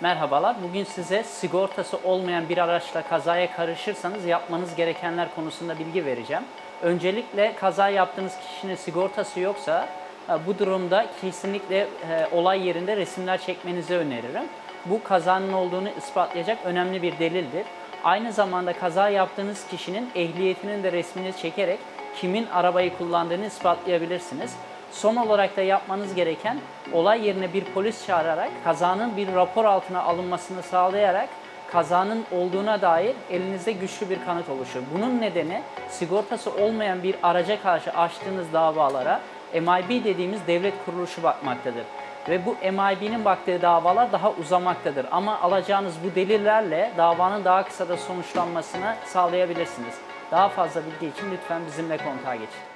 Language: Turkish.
Merhabalar. Bugün size sigortası olmayan bir araçla kazaya karışırsanız yapmanız gerekenler konusunda bilgi vereceğim. Öncelikle kaza yaptığınız kişinin sigortası yoksa e, bu durumda kesinlikle e, olay yerinde resimler çekmenizi öneririm. Bu kazanın olduğunu ispatlayacak önemli bir delildir. Aynı zamanda kaza yaptığınız kişinin ehliyetinin de resmini çekerek kimin arabayı kullandığını ispatlayabilirsiniz. Son olarak da yapmanız gereken olay yerine bir polis çağırarak kazanın bir rapor altına alınmasını sağlayarak kazanın olduğuna dair elinizde güçlü bir kanıt oluşur. Bunun nedeni sigortası olmayan bir araca karşı açtığınız davalara MIB dediğimiz devlet kuruluşu bakmaktadır. Ve bu MIB'nin baktığı davalar daha uzamaktadır. Ama alacağınız bu delillerle davanın daha kısa da sonuçlanmasını sağlayabilirsiniz. Daha fazla bilgi için lütfen bizimle kontağa geçin.